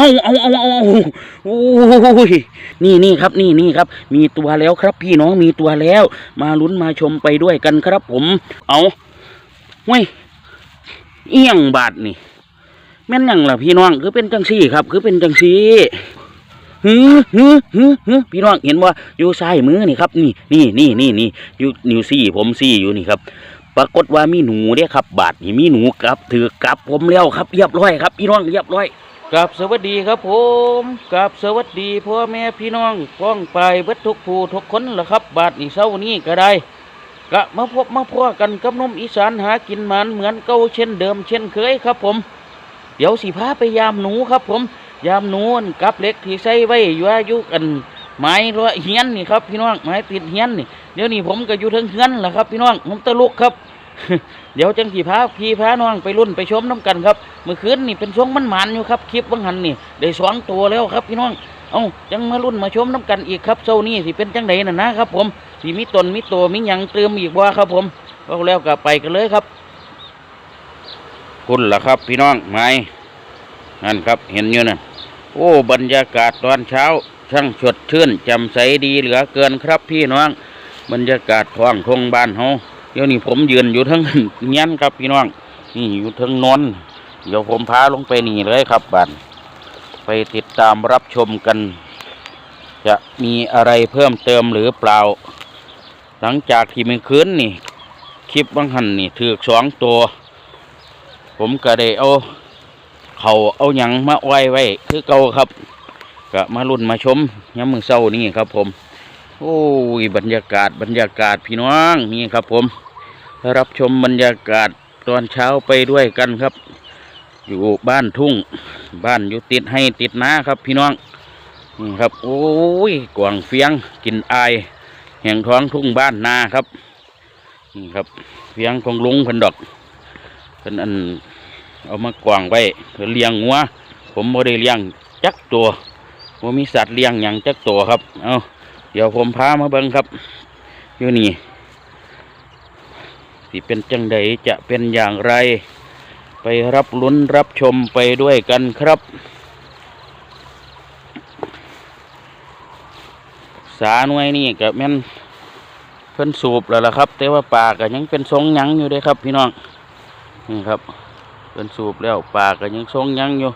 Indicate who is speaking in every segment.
Speaker 1: เอาเอาเอาเอาเอาโอ้ยนี่นี่ครับนี่นี่ครับ มีตัวแล้วครับ พี่น้องมีตัวแล้ว มาลุ้นมาชมไปด้วยกันครับผม เอาเว้ยเอียงบาทนี่ แม่นยังล่ะพี่น้องคือเป็นจังซี่ครับ คือเป็นจังซี่ฮือฮือฮือฮือพี่น้องเห็นว่าอยู่ซ้ายมือนี่ครับนี่นี่นี่นี่นี่อยู่นิ้วซี่ผมซี่อยู่นี่ครับปรากฏว่ามีหนูเด้ครับ บาทนี่มีหนูกลับถือกลับผมแล้วครับเรียบร้อยครับพี่น้องเรียบร้อย กับสวัสดีครับผมกับสวัสดีพ่อแม่พี่น้องป้องไปเบิดทุกผู้ทุกคนละครับ บาทนี่เช้านี้ก็ได้กะมาพบมาพ่อกันกับนมอีสานหากินมันเหมือนเก่าเช่นเดิมเช่นเคยครับผม เดี๋ยวสิพาไปยามหนูครับผม ยามหนูกับเล็กที่ใส่ไว้อยู่อายุกันไม้รั้วเฮียนนี่ครับพี่น้องไม้ติดเฮียนนี่เดี๋ยวนี้ผมก็อยู่เทิงเฮือนแหละครับพี่น้องผมตะลุกครับ เดี๋ยวจังสีพาพี่พาน้องไปรุ่นไปชมน้ำกันครับเมื่อคืนนี่เป็นช่วงมันหมันอยู่ครับคลิปวังหันนี่ได้สองตัวแล้วครับพี่น้องเอ้าจังมารุ่นมาชมน้ำกันอีกครับเช้านี้สิเป็นจังไดน่ะนะครับ ผมสิมีตนมีตัวมีหยังเติมอีกว่าครับ ผมเอาแล้วก็ไปกันเลยครับคุณล่ะครับ พี่น้องไม้นั่นครับเห็นอยู่นะโอ้บรรยากาศตอนเช้า ช่างสดชื่นแจ่มใสดีเหลือเกินครับพี่น้อง บรรยากาศท้องทงบ้านเฮา เดี๋ยวนี้ผมยืนอยู่ทั้งเงี้ยนครับพี่น้องนี่อยู่ทั้งนนเดี๋ยวผมพาลงไปนี่เลยครับบ้านไปติดตามรับชมกัน จะมีอะไรเพิ่มเติมหรือเปล่า หลังจากที่มันคืนนี่คลิปบางหันนี่ถือสองตัว ผมก็ได้เอาเขาเอาหยังมาไว้ไว้ คือเก่าครับ ก็มารุ่นมาชมย้ำมือเศร้านี่ครับผม โอ้ยบรรยากาศบรรยากาศพี่น้องนี่ครับ ผม รับชมบรรยากาศตอนเช้าไปด้วยกันครับ อยู่บ้านทุ่ง บ้านอยู่ติดให้ติดนาครับ พี่น้องนี่ครับ โอ้ยกวางเฟียงกินอาย แห่งท้องทุ่งบ้านนาครับนี่ครับเฟียงของลุงพิ่นดอกเพิ่นอันเอามากวางไว้เพื่อเลี้ยงงัวผมบ่ได้เลี้ยงจักตัวบ่มีสัตว์เลี้ยงหยังจักตัวครับ เอา เดี๋ยวผมพามาเบิ่งครับ อยู่นี่สิเป็นจังใดจะเป็นอย่างไร ไปรับลุ้นรับชมไปด้วยกันครับ สาหน่วยนี่กับแม่นเพิ่นสูบแล้วล่ะครับ แต่ว่าปากก็ยังเป็นทรงยังอยู่เด้ครับ พี่น้องนี่ครับเพิ่นสูบแล้วปากก็ยังทรงยังอยู่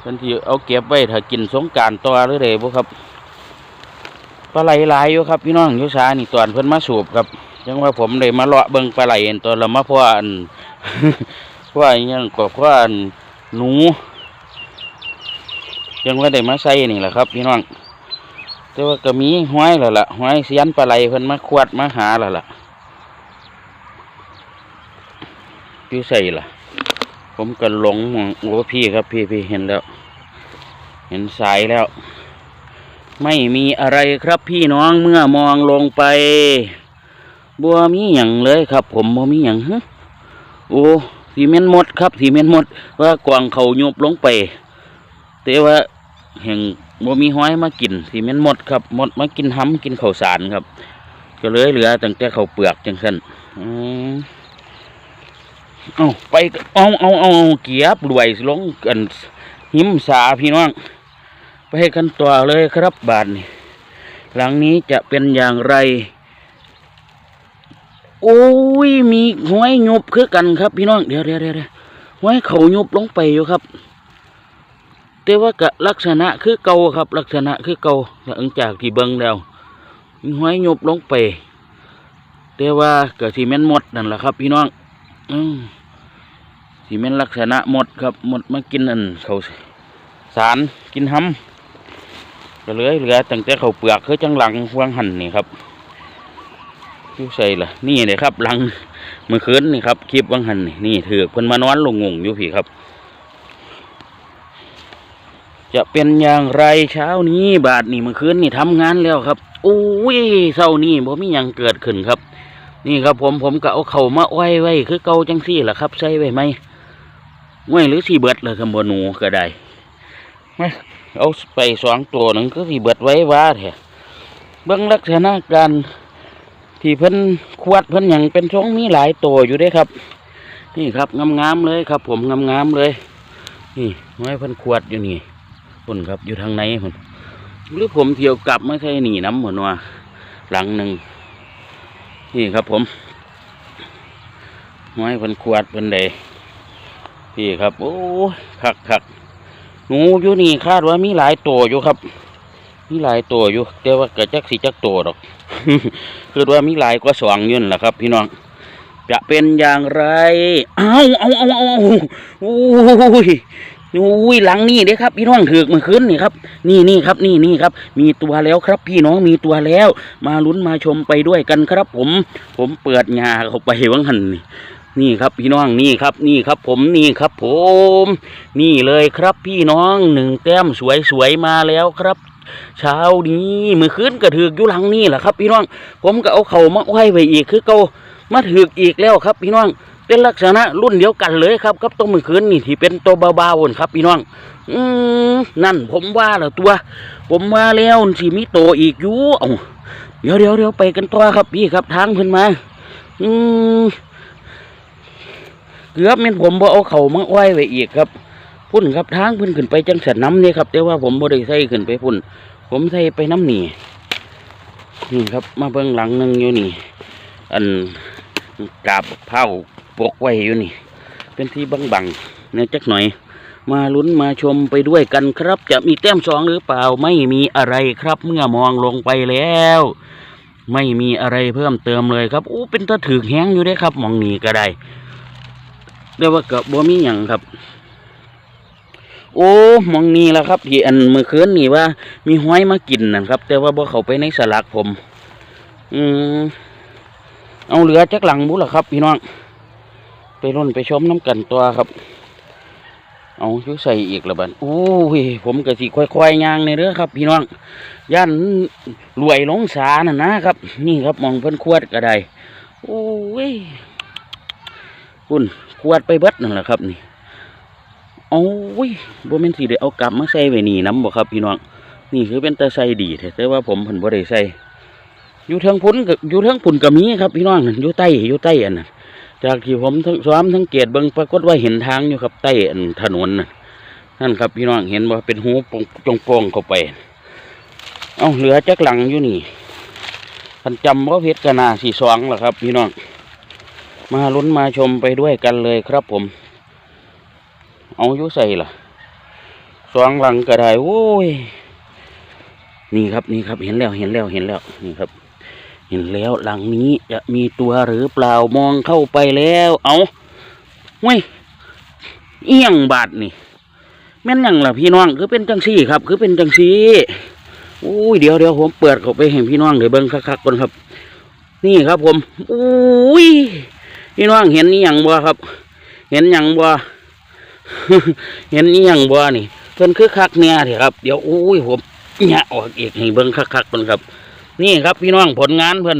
Speaker 1: เพิ่นที่เอาเก็บไว้ถ้ากินสงการต่อหรือเดบ่ครับ ปลาไหลหลายอยู่ครับพี่น้องยู่สานี่ตอนเพิ่นมาสูบครับยังว่าผมได้มาเลาะเบิ่งปลาไหลเห็นตอนเรามาพ่ออันพ่ออันยังก็พ่ออันหนู ยังว่าได้มาใส่นี่แหละครับ พี่น้องแต่ว่าก็มีห้อยแล้วล่ะห้อยเสียนปลาไหลเพิ่นมาขวดมาหาแล้วล่ะอยู่ใส่ล่ะ ผมก็หลงมองโอ้พี่ครับพี่พี่เห็นแล้ว เห็นสายแล้ว ไม่มีอะไรครับพี่น้องเมื่อมองลงไป บัวมีหยังเลยครับ ผมบัวมีหยังฮะโอ้สีเมนหมดครับสีเมนหมด ว่ากวางเขายบลงไปแต่ว่าแห่งบ่มีห้อยมากินสิแม่นหมดครับหมดมากินห้ำกินข้าวสารครับ ก็เลยเหลือตั้งแต่เขาเปลือกจังซั่นอืมเอาไปเอาเอาเอาเอาเกียบรวยลงกันหิมสาพี่น้อง ไปกันต่อเลยครับบาทนี้หลังนี้จะเป็นอย่างไร โอ้ยมีห้อยยุบคือกันครับ พี่น้องเดี๋ยวเดี๋ยวเดี๋ยวห้อยเขายุบลงไปอยู่ครับแต่ว่าก็ลักษณะคือเก่าครับ ลักษณะคือเก่าหลังจากที่เบิ่งแล้วห้อยหยบลงไปแต่ว่าเก็ที่แม่นหมดนั่นแหละครับ พี่น้องอืที่แม่นลักษณะหมดครับหมดมากินอันเขาสารกินห้ำ ก็เลือเหลือตั้งแต่เขาเปลือกคือจังหลังวางหันนี่ครับยูใส่ละนี่เลยครับหลังเมื่อคืนนี่ครับคลิปวางหันนี่นี่ถือเพิ่นมานอนลงงงอยู่พี่ครับ จะเป็นอย่างไรเช้านี้บาทนี่เมื่อคืนนี่ทำงานแล้วครับโอ้ยเช้านี้ผมมีหยังเกิดขึ้นครับ นี่ครับผมผมก็เอาเข่ามาอ้อยไว้คือเก่าจังซี่แหละครับ ใส่ไว้ไหมไว้หรือสีเบิดเลยคำบหนูก็ได้ม เอาไปสองตัวหนึ่งก็สีเบิดไว้ว่าแท้เบื้องลักษณะการที่เพิ่นขวดเพิ่นหยังเป็นช่องมีหลายตัวอยู่ด้วยครับ นี่ครับงามๆเลยครับ ผมงามๆเลย นี่ไว้เพิ่นขวดอยู่นี่พุ่นครับอยู่ทางในพุ่นหรือผมเที่ยวกลับไม่ใช่หนีน้ำหมดว่าหลังหนึ่งนี่ครับผมไม้เพิ่นขวดเพิ่นใดพี่ครับ โอ้คักคัก หนูอยู่นี่คาดว่ามีหลายตัวอยู่ครับ มีหลายตัวอยู่แต่ว่าเกิดจักสีจักตัวดอก คือว่ามีหลายกว่าสองยืนแหละครับ พี่น้องจะเป็นอย่างไร เอาเอาเอาเอาอาโอ้ยโอ้ยหลังนี่เด้ครับ พี่น้องถือกมื่อคืนนี่ครับ นี่นี่ครับ นี่นี่ครับ มีตัวแล้วครับ พี่น้องมีตัวแล้ว มาลุ้นมาชมไปด้วยกันครับ ผม ผมเปิดงาเข้าไปวังหันนี่ นี่ครับพี่น้องนี่ครับ นี่ครับ ผมนี่ครับ ผม นี่เลยครับพี่น้องหนึ่งแต้มสวยๆมาแล้วครับเช้านี้มือคืนก็ถือกอยู่หลังนี่แหละครับ พี่น้อง ผมก็เอาเข่ามาไว้ไว้อีกคือเก่ามาถือกอีกแล้วครับ พี่น้องเป็นลักษณะรุ่นเดียวกันเลยครับกับตัวมือคืนนี่ที่เป็นตัวเบาๆครับพี่น้อง อืมนั่นผมว่าแล้วตัว ผมว่าแล้วสิมีโตอีกอยู่เอ้าเดี๋ยวเดี๋ยวเดี๋ยวไปกันต่อครับพี่ครับทางเพิ่นมา อืม เกือบแม่นผมบ่เอาเข่ามาไว้ไว้อีกครับพุ่นครับทางพิ่นขึ้นไปจังสันน้ำนี่ครับแต่ว่าผมบ่ได้ใส่ขึ้นไปพุ่น ผมใส่ไปน้ำหนีนี่ครับ มาเบิ่งหลังหนึงอยู่นี่ อันกาบเผาปกไว้อยู่นี่ เป็นที่บังบังเนี่ยจักหน่อย มาลุ้นมาชมไปด้วยกันครับ จะมีแต้มสองหรือเปล่าไม่มีอะไรครับ เมื่อมองลงไปแล้ว ไม่มีอะไรเพิ่มเติมเลยครับอู้เป็นตะถือแห้งอยู่ได้ครับมองหนีก็ได้ เรียกว่าเกือบบ่มีหยังครับ โอ้มองนี้แล้วครับที่อันเมื่อคืนนี่ว่า มีห้อยมากินนะครับ แต่ว่าบ่เขาไปในสลักผม อืมเอาเหลือจักหลังบุล่ะครับ พี่น้องไปรุ่นไปชมน้ำกันตัวครับ เอาชุใส่อีกละบันโอ้ยผมก็สิค่อยๆย่างในเด้อครับ พี่น้องย่านรวยหลงสาน่ะนะครับ นี่ครับมองเพิ่นขวดก็ได้โอ้ย คุณขวดไปเบิดนั่นแหละครับนี่โอ้ยบ่แม่นสิได้เอากลับมาใส่ไว้นี่น้ำบ่ครับพี่น้องนี่คือเป็นตาใส่ดีแต่ว่าผมเพิ่นบ่ได้ใส่อยู่เทิงพุ่นก็อยู่เทิงพุ่นก็มีครับพี่น้องอยู่ใต้อยู่ใต้อันน่ะจากที่ผมทั้งซ้อมทั้งเกียรเบิ่งปรากฏว่าเห็นทางอยู่ครับใต้อันถนนน่ะนั่นครับพี่น้องเห็นว่าเป็นหูปงจงโปงเข้าไปเอาเหลือจักหลังอยู่นี่พันจำว่าเพชรกนาสี่สองล่ะครับ พี่น้อง มาลุ้นมาชมไปด้วยกันเลยครับผม เอายู่ใส่ล่ะสองหลังก็ได้โอ้ยนี่ครับนี่ครับเห็นแล้วเห็นแล้วเห็นแล้วนี่ครับ เห็นแล้วหลังนี้จะมีตัวหรือเปล่ามองเข้าไปแล้ว เอาเว้ยเอียงบาดนี่ แม่นยังล่ะพี่น้องคือเป็นจังซี่ครับ คือเป็นจังซี่อุ้ยเดี๋ยวเดี๋ยวผมเปิดเข้าไปให้พี่น้องเดี๋ยวเบิ้งคักๆก่อนครับ นี่ครับผมอุ้ย พี่น้องเห็นนี่ยังบ่ครับ เห็นหยังบ่เห็นนี่ยังบ่นี่เพิ่นคือคักเนี่ยเถอะครับเดี๋ยวอุ้ยผมเนี่ยออกอีกให้เบิ้งคักๆก่อนครับ นี่ครับพี่น้องผลงานเพิ่น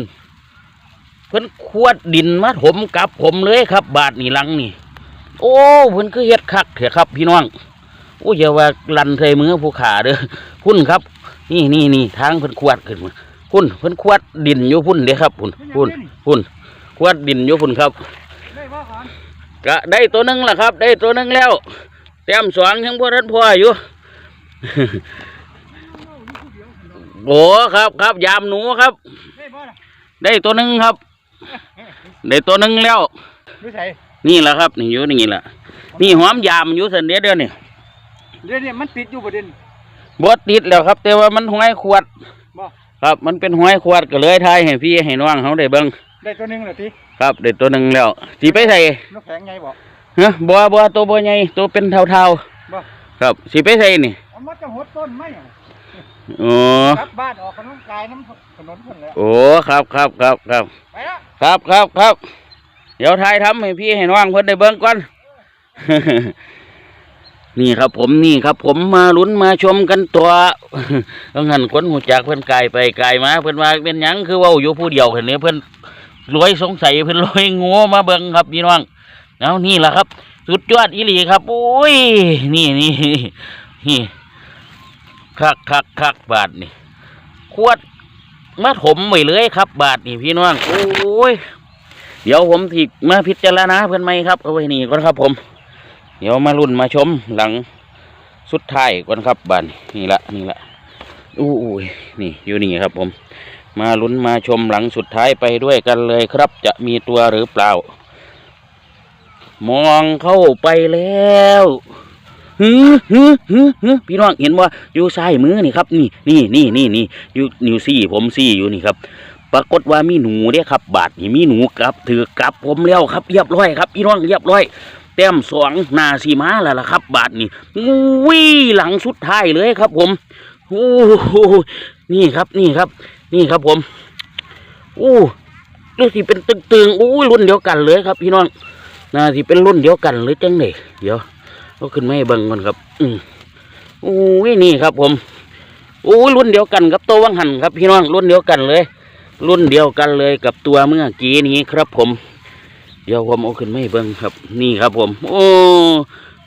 Speaker 1: เพิ่นขวดดินมาถมกับผมเลยครับ บาทนี่ลังนี่ โอ้เพิ่นคือเฮ็ดคักเถอะครับ พี่น้องโอ้ยอย่าว่าลันใส่มือผู้ขาเด้อพุ่นครับ นี่นี่นี่ทางเพิ่นขวดขึ้นมาพุ่นเพิ่นขวดดินอยู่พุ่นเด้ครับพุ่นพุ่นพุ่น ขวดดินอยู่พุ่นครับ
Speaker 2: ได้ว่าก่อน
Speaker 1: ก็ได้ตัวหนึงล่ะครับ ได้ตัวหนึงแล้วแต้มสองยังบ่ทันพออยู่โอ้ครับครับยามหนูครับ
Speaker 2: ได้บ่ล่ะ
Speaker 1: ได้ตัวหนึ่งครับ ได้ตัวหนึ่งแล้ว
Speaker 2: ดูใส่
Speaker 1: นี่แหละครับนี่อยู่นี่แหละนี่หอมยามอยู่สันเดียวเดียวนี่
Speaker 2: เดี๋ยวนี้มันติดอยู่ประเด็น
Speaker 1: บดติดแล้วครับ แต่ว่ามันห้อยขวด
Speaker 2: บ่
Speaker 1: ครับ มันเป็นห้อยขวดก็เลยทายให้พี่ให้น้องเขาได้เบิ่ง
Speaker 2: ได้ตัวหนึงเหรอที
Speaker 1: ครับได้ตัวหนึ่งแล้วสีไปใส่
Speaker 2: นกแข็งไงบอก
Speaker 1: ฮะบัวบัวตัวบัวใหญ่ตัวเป็นเทา
Speaker 2: บ่
Speaker 1: ๆครับสีไปใส่นี่
Speaker 2: เอามาจะหดต้นไหมอะ
Speaker 1: โอ้
Speaker 2: กลับบ้านออกกำลังกายน้ำถนนคนแล้ว
Speaker 1: โอ้ครับครับครับครับ
Speaker 2: ไปละ
Speaker 1: ครับครับครับ เดี๋ยวทายทำให้พี่ให้น้องเพิ่นได้เบิ่งก่อน นี่ครับผมนี่ครับ ผมมาลุ้นมาชมกันตัวเอางั้นคนหูจักเพิ่นกายไปกายมาเพิ่นว่าเป็นหยังคือเว่าอยู่ผู้เดียวเห็นนี้เพิ่น รวยสงสัยเพิ่นรวยงัวมาเบิ่งครับพี่น้องเอานี่แหละครับ สุดยอดอีหลีครับโอ้ยนี่นี่นี่คักคักคักบาทนี่ขวดมาถมไว้เลยครับ บาทนี่พี่น้องโอ้ยเดี๋ยวผมถิมาพิจารณาเพื่อนไหมครับเอาไว้นี่ก่อนครับ ผม เดี๋ยวมารุ่นมาชมหลังสุดท้ายก่อนครับบานนี่ละนี่ละอู้ยนี่อยู่นี่ครับ ผม มาลุ้นมาชมหลังสุดท้ายไปด้วยกันเลยครับ จะมีตัวหรือเปล่า มองเข้าไปแล้วฮึฮึฮึฮึพี่น้องเห็นว่าอยู่ซ้ายมือนี่ครับ นี่นี่นี่นี่นี่อยู่นิ้วซี่ผมซี่อยู่นี่ครับ ปรากฏว่ามีหนูเนี่ยครับ บาทนี่มีหนูกลับ ถือกลับผมแล้วครับเรียบร้อยครับพี่น้องเรียบร้อยแต้มสองนาสีมาแล้วล่ะครับ บาทนี่วิ่หลังสุดท้ายเลยครับ ผมโอ้โหนี่ครับนี่ครับ นี่ครับผมโอ้ดูสิเป็นตึงๆโอ้รุ่นเดียวกันเลยครับ พี่น้องน่าสิเป็นรุ่นเดียวกันเลยจังเลยเดี๋ยวเอาขึ้นไมาให้เบิ่งก่อนครับ อืมโอ้ยนี่ครับ ผมโอ้รุ่นเดียวกันกับตัววังหันครับ พี่น้องรุ่นเดียวกันเลย รุ่นเดียวกันเลยกับตัวเมื่อกี้นี้ครับ ผม เดี๋ยวผมเอาขึ้นไมาให้เบิ่งครับ นี่ครับ ผม โอ้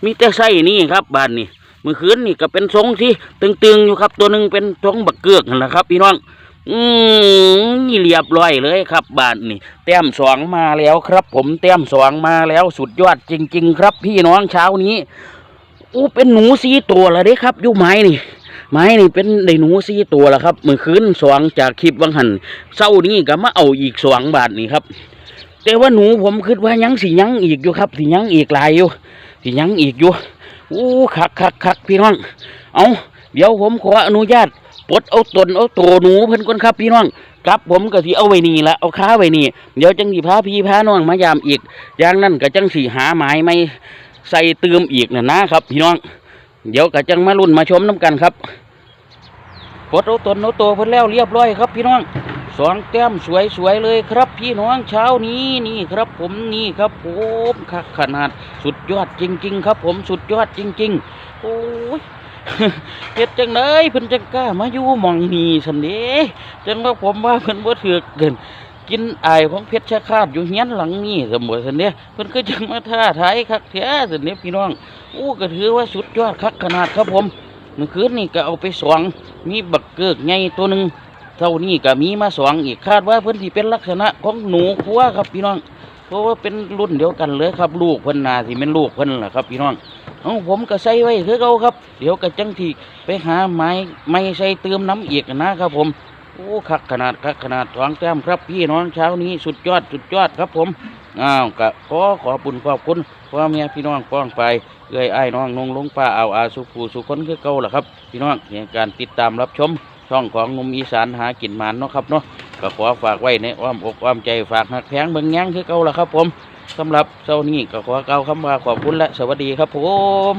Speaker 1: มีแต่ไส้นี่ครับบานนี่เมื่อคืนนี่ก็เป็นทรงที่ตึงๆอยู่ครับ ตัวหนึ่งเป็นทรงบักเกือกนั่นแหละครับ พี่น้อง อืมนี่เรียบร้อยเลยครับบานนี่แต้มสองมาแล้วครับ ผมแต้มสองมาแล้วสุดยอดจริง ๆ ครับพี่น้องเช้านี้อู้เป็นหนูสีตัวและเด้ครับอยู่ไม้นี่ ไม้นี่เป็นได้หนูสีตัวแล้วครับเมื่อคืนสองจากคลิปวังหันเศร้านี้ก็มาเอาอีกสองบาทนี่ครับ แต่ว่าหนูผมคิดว่ายังสิยังอีกอยู่ครับสิยังอีกหลายอยู่สิยังอีกอยู่อู้คักคักคักพี่น้องเอาเดี๋ยวผมขออนุญาต ปลดเอาตนเอาตัวหนูเพิ่นก่อนครับพี่น้องครับผมก็สิเอาไว้นี่ละเอาค้าไว้นี่เดี๋ยวจังสิพาพี่พาน้องมายามอีกอย่างนั้นก็จังสิหาไม้ไม่ใส่เติมอีกน่ะนะครับ พี่น้อง เดี๋ยวก็จังมาลุ้นมาชมน้กันครับปลดเอาตนเอาตัวเพิ่นแล้วเรียบร้อยครับ พี่น้องสองแต้มสวยๆเลยครับ พี่น้องเช้านี้นี่ครับ ผมนี่ครับผมคักขนาดสุดยอดจริง ๆ ครับ ผมสุดยอดจริง ๆ โอ้ย เฮ็ดจังเลยเพิ่นจังกล้ามาอยู่มองนีสันเด้จังว่าผมว่าเพิ่นบ่ถือเกินกินอายของเพชรชะคาดอยู่เฮียนหลังนี้เสมอสันเด้เพิ่นก็จังมาท้าทายคักแท้สันเด้พี่น้องโอ้ก็ถือว่าสุดยอดคักขนาดครับผมเมื่อคืนนี่ก็เอาไปสองมีบักเกิกใหญ่ตัวหนึ่งเท่านี้ก็มีมาสองอีกคาดว่าเพิ่นที่เป็นลักษณะของหนูคัวครับพี่น้อง เพราะว่าเป็นรุ่นเดียวกันเลยครับ ลูกเพิ่นนาที่เป็นลูกเพิ่นล่ะครับ พี่น้องเอาผมก็ใส่ไว้คือเก่าครับ เดี๋ยวก็จังที่ไปหาไม้ไม้ใส่เติมน้ำอีกนะครับ ผมโอ้คักขนาดคักขนาดสองแต้มครับ พี่น้องเช้านี้สุดยอดสุดยอดครับผมอ้าวก็ขอขอบุญขอบคุณพ่อแม่พี่น้องป้องไปเอ้ยไอ้น้องนงลงป้าเอาอาสุภูสุคนคือเก่าล่ะครับ พี่น้องในการติดตามรับชม ช่องของนุ่มอีสานหากินหมานเนาะครับเนาะก็ขอฝากไว้ในอ้อมอกอ้อมใจฝากหักแพงเบิ่งแง้งคือเก่าละครับ ผมสำหรับเช้านี้ก็ขอเก่าวคำว่าขอบคุณและสวัสดีครับผม